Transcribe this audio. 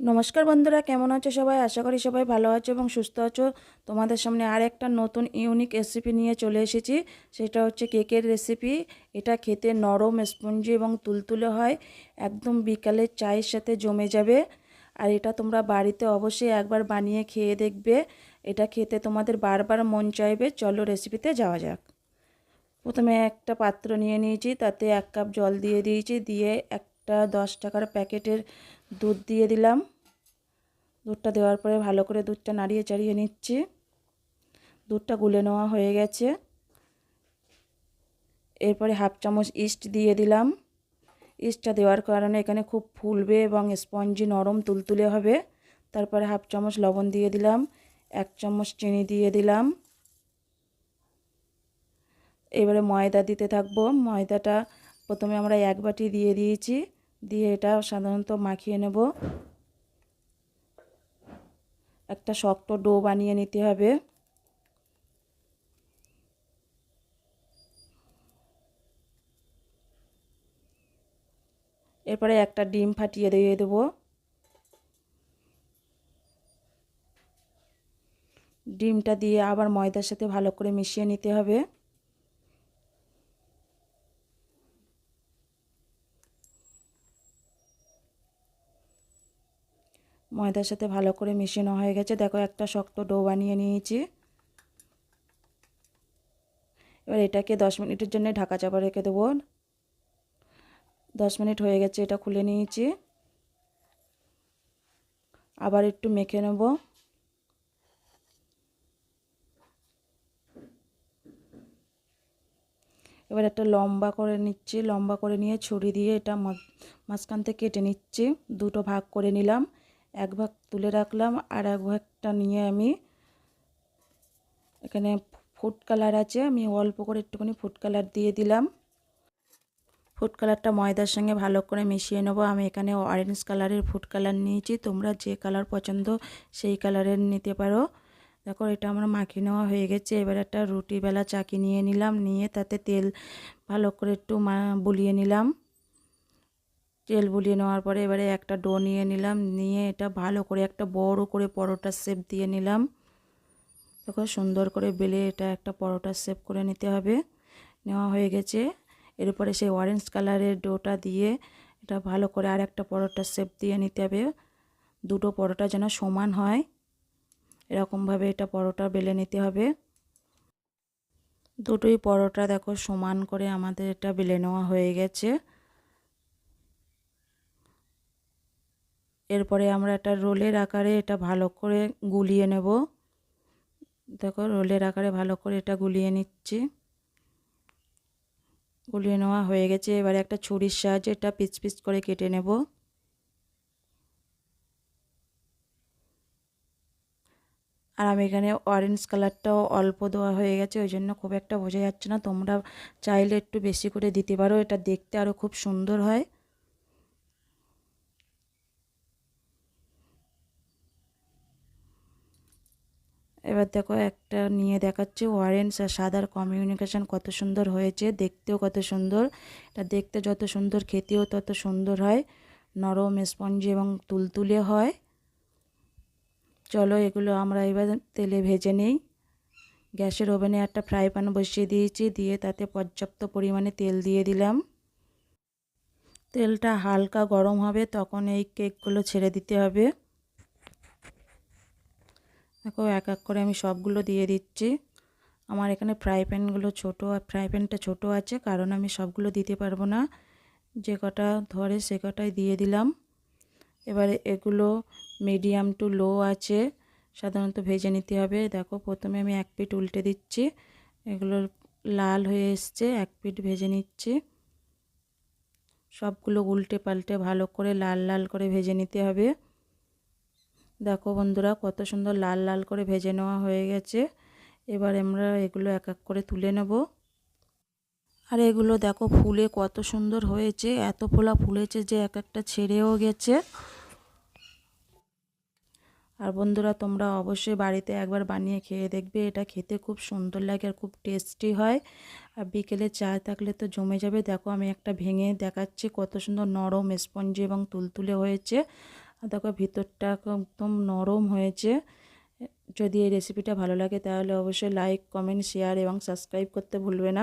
নমস্কার বন্ধুরা, কেমন আছো সবাই? আশা করি সবাই ভালো আছো এবং সুস্থ আছো। তোমাদের সামনে আর একটা নতুন ইউনিক রেসিপি নিয়ে চলে এসেছি। সেটা হচ্ছে কেকের রেসিপি এটা খেতে নরম স্পঞ্জি এবং তুলতুলে হয়। একদম বিকালে চায়ের সাথে জমে যাবে। আর এটা তোমরা বাড়িতে অবশ্যই একবার বানিয়ে খেয়ে দেখবে। এটা খেতে তোমাদের বারবার মন চাইবে। চলো রেসিপিতে যাওয়া যাক। প্রথমে একটা পাত্র নিয়ে নিয়েছি। তাতে এক কাপ জল দিয়ে দিয়েছি। দিয়ে একটা দশ টাকার প্যাকেটের দুধ দিয়ে দিলাম। দুধটা দেওয়ার পরে ভালো করে দুধটা নাড়িয়ে চাড়িয়ে নিচ্ছি। দুধটা গুলে নেওয়া হয়ে গেছে। এরপরে হাফ চামচ ইস্ট দিয়ে দিলাম। ইস্টটা দেওয়ার কারণে এখানে খুব ফুলবে এবং স্পঞ্জি নরম তুলতুলে হবে। তারপরে হাফ চামচ লবণ দিয়ে দিলাম। এক চামচ চিনি দিয়ে দিলাম। এবারে ময়দা দিতে থাকব। ময়দাটা প্রথমে আমরা এক বাটি দিয়ে দিয়েছি। দিয়ে এটা সাধারণত মাখিয়ে নেব। একটা শক্ত ডো বানিয়ে নিতে হবে। এরপরে একটা ডিম ফাটিয়ে দিয়ে দেবো। ডিমটা দিয়ে আবার ময়দার সাথে ভালো করে মিশিয়ে নিতে হবে। ময়দার সাথে ভালো করে মিশানো হয়ে গেছে। দেখো একটা শক্ত ডো বানিয়ে নিয়েছি। এবার এটাকে দশ মিনিটের জন্য ঢাকা চাপা রেখে দেবো। দশ মিনিট হয়ে গেছে, এটা খুলে নিয়েছি। আবার একটু মেখে নেব। এবার একটা লম্বা করে নিচ্ছি, লম্বা করে নিয়ে ছুরি দিয়ে এটা মাঝখান থেকে কেটে নিচ্ছি। দুটো ভাগ করে নিলাম। এক ভাগ তুলে রাখলাম আর এক ভাগটা নিয়ে আমি এখানে ফুড কালার আছে, আমি অল্প করে একটুখানি ফুড কালার দিয়ে দিলাম। ফুড কালারটা ময়দার সঙ্গে ভালো করে মিশিয়ে নেব। আমি এখানে অরেঞ্জ কালারের ফুড কালার নিয়েছি। তোমরা যে কালার পছন্দ সেই কালারের নিতে পারো। দেখো, এটা আমার মাখিয়ে নেওয়া হয়ে গেছে। এবার একটা রুটি বেলা চাকি নিয়ে নিলাম। নিয়ে তাতে তেল ভালো করে একটু বুলিয়ে নিলাম। তেল বুলিয়ে নেওয়ার পরে এবারে একটা ডো নিয়ে নিলাম। নিয়ে এটা ভালো করে একটা বড় করে পরোটার শেপ দিয়ে নিলাম। দেখো সুন্দর করে বেলে এটা একটা পরোটার শেপ করে নিতে হবে। নেওয়া হয়ে গেছে। এরপরে সেই অরেঞ্জ কালারের ডোটা দিয়ে এটা ভালো করে আর একটা পরোটার শেপ দিয়ে নিতে হবে। দুটো পরোটা যেন সমান হয়। এরকমভাবে এটা পরোটা বেলে নিতে হবে। দুটোই পরোটা দেখো সমান করে আমাদের এটা বেলে নেওয়া হয়ে গেছে। এরপরে আমরা একটা রোলের আকারে এটা ভালো করে গুলিয়ে নেব। দেখো, রোলের আকারে ভালো করে এটা গুলিয়ে নিচ্ছি। গুলিয়ে নেওয়া হয়ে গেছে। এবারে একটা ছুরির সাহায্যে এটা পিচ পিচ করে কেটে নেব। আর আমি এখানে অরেঞ্জ কালারটাও অল্প দেওয়া হয়ে গেছে, ওই জন্য খুব একটা বোঝা যাচ্ছে না। তোমরা চাইলে একটু বেশি করে দিতে পারো। এটা দেখতে আরও খুব সুন্দর হয়। এবার দেখো একটা নিয়ে দেখাচ্ছে। অরেঞ্জ আর সাদার কমিউনিকেশান কত সুন্দর হয়েছে, দেখতেও কত সুন্দর। এটা দেখতে যত সুন্দর, খেতেও তত সুন্দর হয়। নরম স্পঞ্জি এবং তুলতুলে হয়। চলো এগুলো আমরা এবার তেলে ভেজে নিই। গ্যাসের ওভেনে একটা ফ্রাই প্যান বসিয়ে দিয়েছি, দিয়ে তাতে পর্যাপ্ত পরিমাণে তেল দিয়ে দিলাম। তেলটা হালকা গরম হবে, তখন এই কেকগুলো ছেড়ে দিতে হবে। দেখো, এক এক করে আমি সবগুলো দিয়ে দিচ্ছি। আমার এখানে ফ্রাই প্যানগুলো ছোটো, আর ফ্রাই প্যানটা ছোটো আছে, কারণ আমি সবগুলো দিতে পারব না। যে কটা ধরে সে কটাই দিয়ে দিলাম। এবারে এগুলো মিডিয়াম টু লো আছে, সাধারণত ভেজে নিতে হবে। দেখো, প্রথমে আমি এক পিঠ উল্টে দিচ্ছি। এগুলো লাল হয়ে এসছে, এক পিঠ ভেজে নিচ্ছি। সবগুলো উল্টে পাল্টে ভালো করে লাল লাল করে ভেজে নিতে হবে। দেখো বন্ধুরা, কত সুন্দর লাল লাল করে ভেজে নেওয়া হয়ে গেছে। এবার আমরা এগুলো এক এক করে তুলে নেব। আর এগুলো দেখো ফুলে কত সুন্দর হয়েছে, এত ফোলা ফুলেছে যে এক একটা ছেড়েও গেছে। আর বন্ধুরা, তোমরা অবশ্যই বাড়িতে একবার বানিয়ে খেয়ে দেখবে, এটা খেতে খুব সুন্দর লাগে আর খুব টেস্টি হয়। আর বিকেলে চা থাকলে তো জমে যাবে। দেখো আমি একটা ভেঙে দেখাচ্ছি, কত সুন্দর নরম স্পঞ্জি এবং তুলতুলে হয়েছে। দেখো ভিতরটা একদম নরম হয়েছে। যদি এই রেসিপিটা ভালো লাগে তাহলে অবশ্যই লাইক কমেন্ট শেয়ার এবং সাবস্ক্রাইব করতে ভুলবে না।